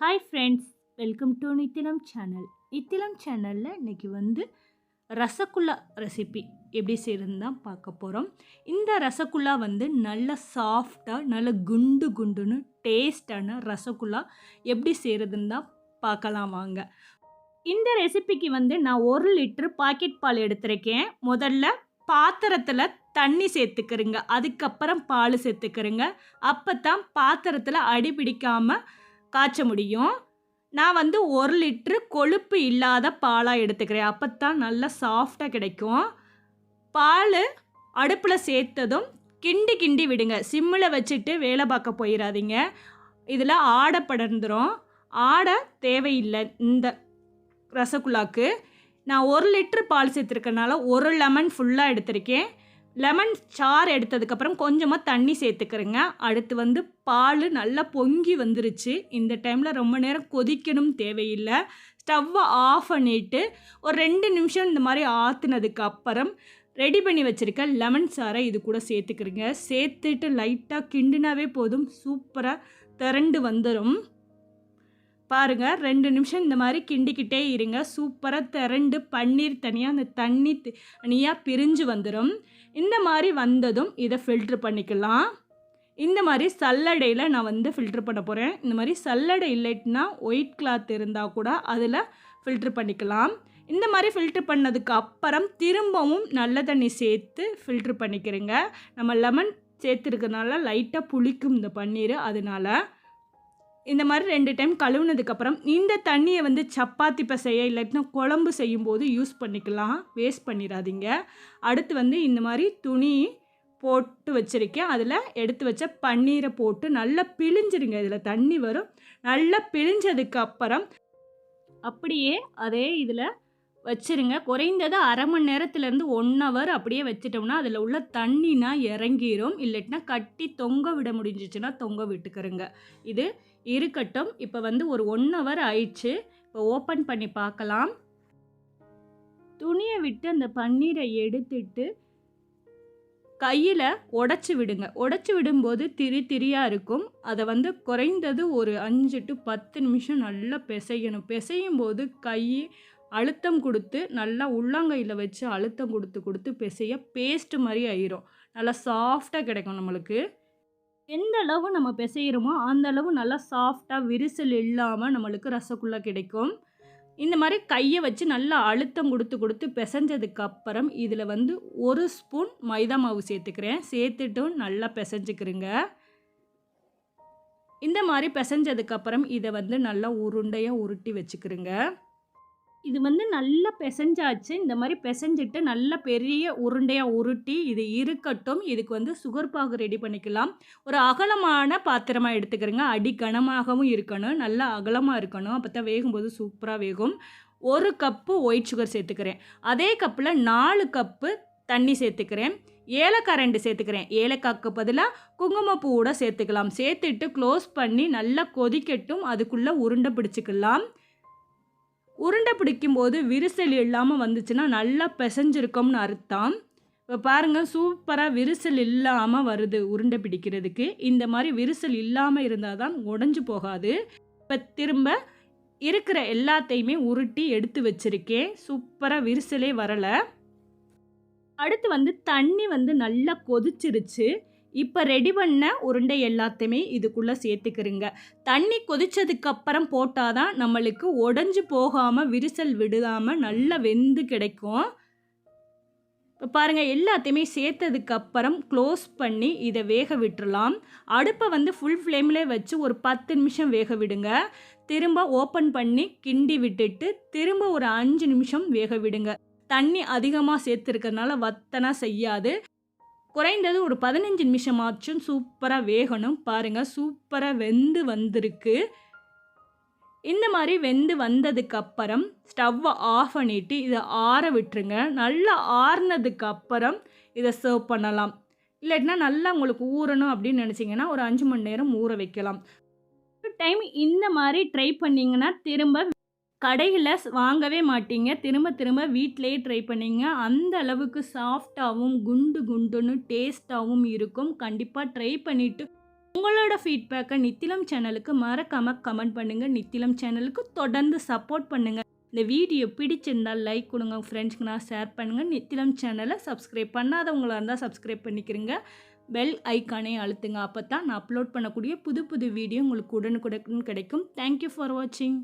Hi friends welcome to Nithilam channel Nithilam சேனலில் இன்றைக்கி வந்து ரசகுல்லா ரெசிபி எப்படி செய்கிறதுன்னு தான் பார்க்க போகிறோம் இந்த ரசகுல்லா வந்து நல்ல சாஃப்டாக நல்ல குண்டு குண்டுன்னு டேஸ்டான ரசகுல்லா எப்படி செய்கிறதுன்னு தான் பார்க்கலாம் வாங்க. இந்த ரெசிபிக்கு வந்து நான் ஒரு லிட்ரு பாக்கெட் பால் எடுத்திருக்கேன். முதல்ல பாத்திரத்தில் தண்ணி சேர்த்துக்கிறேங்க அதுக்கப்புறம் பால் சேர்த்துக்கிறேங்க அப்போ தான் பாத்திரத்தில் அடி பிடிக்காமல் காய்ச்ச முடியும். நான் வந்து ஒரு லிட்ரு கொழுப்பு இல்லாத பாலாக எடுத்துக்கிறேன். அப்போ தான் நல்லா சாஃப்டாக கிடைக்கும். பால் அடுப்பில் சேர்த்ததும் கிண்டி கிண்டி விடுங்க. சிம்மில் வச்சுட்டு வேலை பார்க்க போயிடாதீங்க இதில் ஆடை படர்ந்துடும் ஆடை தேவையில்லை இந்த ரசகுல்லாக்கு. நான் ஒரு லிட்ரு பால் சேர்த்துருக்கனால ஒரு லெமன் ஃபுல்லாக எடுத்திருக்கேன். லெமன் சாறு எடுத்ததுக்கப்புறம் கொஞ்சமாக தண்ணி சேர்த்துக்கிறேங்க. அடுத்து வந்து பால் நல்லா பொங்கி வந்துருச்சு. இந்த டைமில் ரொம்ப நேரம் கொதிக்கணும் தேவையில்லை. ஸ்டவ்வை ஆஃப் பண்ணிவிட்டு ஒரு ரெண்டு நிமிஷம் இந்த மாதிரி ஆற்றுனதுக்கு அப்புறம் ரெடி பண்ணி வச்சுருக்க லெமன் சாறை இது கூட சேர்த்துக்கிறேங்க. சேர்த்துட்டு லைட்டாக கிண்டுனாவே போதும். சூப்பராக திரண்டு வந்துடும் பாருங்கள் ரெண்டு நிமிஷம் இந்த மாதிரி கிண்டிக்கிட்டே இருங்க. சூப்பராக திரண்டு பன்னீர் தனியாக அந்த தண்ணி தனியாக பிரிஞ்சு வந்துடும் இந்த மாதிரி வந்ததும் இதை ஃபில்ட்ரு பண்ணிக்கலாம். இந்த மாதிரி சல்லடையில் நான் வந்து ஃபில்ட்ரு பண்ண போகிறேன் இந்த மாதிரி சல்லடை இல்லைட்டுனா ஒயிட் கிளாத் இருந்தால் கூட அதில் ஃபில்ட்ரு பண்ணிக்கலாம். இந்த மாதிரி ஃபில்ட்ரு பண்ணதுக்கு அப்புறம் திரும்பவும் நல்ல தண்ணி சேர்த்து ஃபில்ட்ரு பண்ணிக்கிறேங்க. நம்ம லெமன் சேர்த்துருக்கனால லைட்டாக புளிக்கும் இந்த பன்னீர் அதனால். இந்த மாதிரி ரெண்டு டைம் கழுவுனதுக்கப்புறம் இந்த தண்ணியை வந்து சப்பாத்தி பசைய இல்லாட்டினா குழம்பு செய்யும்போது யூஸ் பண்ணிக்கலாம். வேஸ்ட் பண்ணிடாதீங்க. அடுத்து வந்து இந்த மாதிரி துணி போட்டு வச்சுருக்கேன். அதில் எடுத்து வச்ச பன்னீரை போட்டு நல்லா பிழிஞ்சிருங்க. இதில் தண்ணி வரும். நல்லா பிழிஞ்சதுக்கப்புறம் அப்படியே அதே இதில் வச்சுருங்க. குறைந்தது அரை மணி நேரத்துலேருந்து ஒன் ஹவர் அப்படியே வச்சிட்டோம்னா அதில் உள்ள தண்ணினா இறங்கிரும். இல்லாட்டினா கட்டி தொங்க விட முடிஞ்சிச்சுன்னா தொங்க விட்டுக்கிறோங்க இது இருக்கட்டும். இப்போ வந்து ஒரு ஒன் ஹவர் ஆயிடுச்சு. இப்போ ஓப்பன் பண்ணி பார்க்கலாம். துணியை விட்டு அந்த பன்னீரை எடுத்துட்டு கையில் உடச்சி விடுங்க. உடச்சி விடும்போது திரி திரியாக இருக்கும். அதை வந்து குறைந்தது ஒரு அஞ்சு டு பத்து நிமிஷம் நல்லா பிசையணும். பிசையும் போது கை அழுத்தம் கொடுத்து நல்லா உள்ளங்கையில் வச்சு அழுத்தம் கொடுத்து கொடுத்து பிசைய பேஸ்ட் மாதிரி ஆயிரும். நல்லா சாஃப்டாக கிடைக்கும் நம்மளுக்கு. எந்த அளவு நம்ம பிசைகிறோமோ அந்த அளவு நல்லா சாஃப்டாக விரிசல் இல்லாமல் நம்மளுக்கு ரசகுல்லா கிடைக்கும். இந்த மாதிரி கையை வச்சு நல்லா அழுத்தம் கொடுத்து கொடுத்து பிசைஞ்சதுக்கப்புறம் இதில் வந்து ஒரு ஸ்பூன் மைதா மாவு சேர்த்துக்கிறேன். சேர்த்துட்டும் நல்லா பிசைஞ்சுக்கிறேங்க இந்த மாதிரி பிசைஞ்சதுக்கப்புறம் இதை வந்து நல்லா உருண்டையாக உருட்டி வச்சுக்கிறேங்க இது வந்து நல்லா பிசைஞ்சாச்சு. இந்த மாதிரி பிசைஞ்சிட்டு நல்ல பெரிய உருண்டையாக உருட்டி இது இருக்கட்டும். இதுக்கு வந்து சுகர் பாகு ரெடி பண்ணிக்கலாம். ஒரு அகலமான பாத்திரமாக எடுத்துக்கிறேங்க. அடி கனமாகவும் இருக்கணும். நல்லா அகலமாக இருக்கணும். அப்போ தான் வேகும்போது சூப்பராக வேகும். ஒரு கப்பு ஒயிட் சுகர் சேர்த்துக்கிறேன். அதே கப்பில் நாலு கப்பு தண்ணி சேர்த்துக்கிறேன். ஏலக்காய் ரெண்டு சேர்த்துக்கிறேன். ஏலக்காய்க்கு பதிலாக குங்குமப்பூவோட சேர்த்துக்கலாம். சேர்த்துட்டு க்ளோஸ் பண்ணி நல்லா கொதிக்கட்டும். அதுக்குள்ளே உருண்டை பிடிச்சிக்கலாம். உருண்டை பிடிக்கும்போது விரிசல் இல்லாமல் வந்துச்சுன்னா நல்லா பிசைஞ்சிருக்கோம்னு அர்த்தம். இப்போ பாருங்கள் சூப்பராக விரிசல் இல்லாமல் வருது உருண்டை பிடிக்கிறதுக்கு. இந்த மாதிரி விரிசல் இல்லாமல் இருந்தால் தான் உடஞ்சி போகாது. இப்போ திரும்ப இருக்கிற எல்லாத்தையுமே உருட்டி எடுத்து வச்சுருக்கேன். சூப்பராக விரிசலே வரலை. அடுத்து வந்து தண்ணி வந்து நல்லா கொதிச்சிருச்சு. இப்போ ரெடி பண்ண உருண்டை எல்லாத்தையுமே இதுக்குள்ளே சேர்த்துக்கிறங்க தண்ணி கொதிச்சதுக்கப்புறம் போட்டால் தான் நம்மளுக்கு உடஞ்சி போகாமல் விரிசல் விடாமல் நல்லா வெந்து கிடைக்கும். இப்போ பாருங்கள் எல்லாத்தையுமே சேர்த்ததுக்கப்புறம் க்ளோஸ் பண்ணி இதை வேக விட்டுறலாம். அடுப்பை வந்து ஃபுல் ஃப்ளேம்லே வச்சு ஒரு பத்து நிமிஷம் வேக விடுங்க. திரும்ப ஓப்பன் பண்ணி கிண்டி விட்டுட்டு திரும்ப ஒரு அஞ்சு நிமிஷம் வேக விடுங்க. தண்ணி அதிகமாக சேர்த்துருக்கறனால வத்தனா செய்யாது. குறைந்தது ஒரு பதினஞ்சு நிமிஷமாச்சும் சூப்பராக வேகணும். பாருங்கள் சூப்பராக வெந்து வந்திருக்கு. இந்த மாதிரி வெந்து வந்ததுக்கப்புறம் ஸ்டவ்வை ஆஃப் பண்ணிவிட்டு இதை ஆற விட்டுருங்க. நல்லா ஆறுனதுக்கப்புறம் இதை சர்வ் பண்ணலாம். இல்லாட்டினா நல்லா உங்களுக்கு ஊறணும் அப்படின்னு நினச்சிங்கன்னா ஒரு அஞ்சு மணி நேரம் ஊற வைக்கலாம். டைம் இந்த மாதிரி ட்ரை பண்ணிங்கன்னா திரும்ப கடையில் வாங்கவே மாட்டீங்க. திரும்ப திரும்ப வீட்டிலையே ட்ரை பண்ணிங்க. அந்த அளவுக்கு சாஃப்டாகவும் குண்டு குண்டுன்னு டேஸ்ட்டாகவும் இருக்கும். கண்டிப்பாக ட்ரை பண்ணிவிட்டு உங்களோட ஃபீட்பேக்கை நித்திலம் சேனலுக்கு மறக்காமல் கமெண்ட் பண்ணுங்கள் நித்திலம் சேனலுக்கு தொடர்ந்து சப்போர்ட் பண்ணுங்கள் இந்த வீடியோ பிடிச்சிருந்தால் லைக் கொடுங்க. உங்கள் ஃப்ரெண்ட்ஸ்க்கு நான் ஷேர் பண்ணுங்கள் நித்திலம் சேனலை சப்ஸ்கிரைப் பண்ணாதவங்களாக இருந்தால் சப்ஸ்கிரைப் பண்ணிக்கிறீங்க பெல் ஐக்கானே அழுத்துங்க. அப்போ தான் நான் அப்லோட் பண்ணக்கூடிய புது புது வீடியோ உங்களுக்கு உடனுக்குடன் கிடைக்கும். தேங்க்யூ ஃபார் வாட்சிங்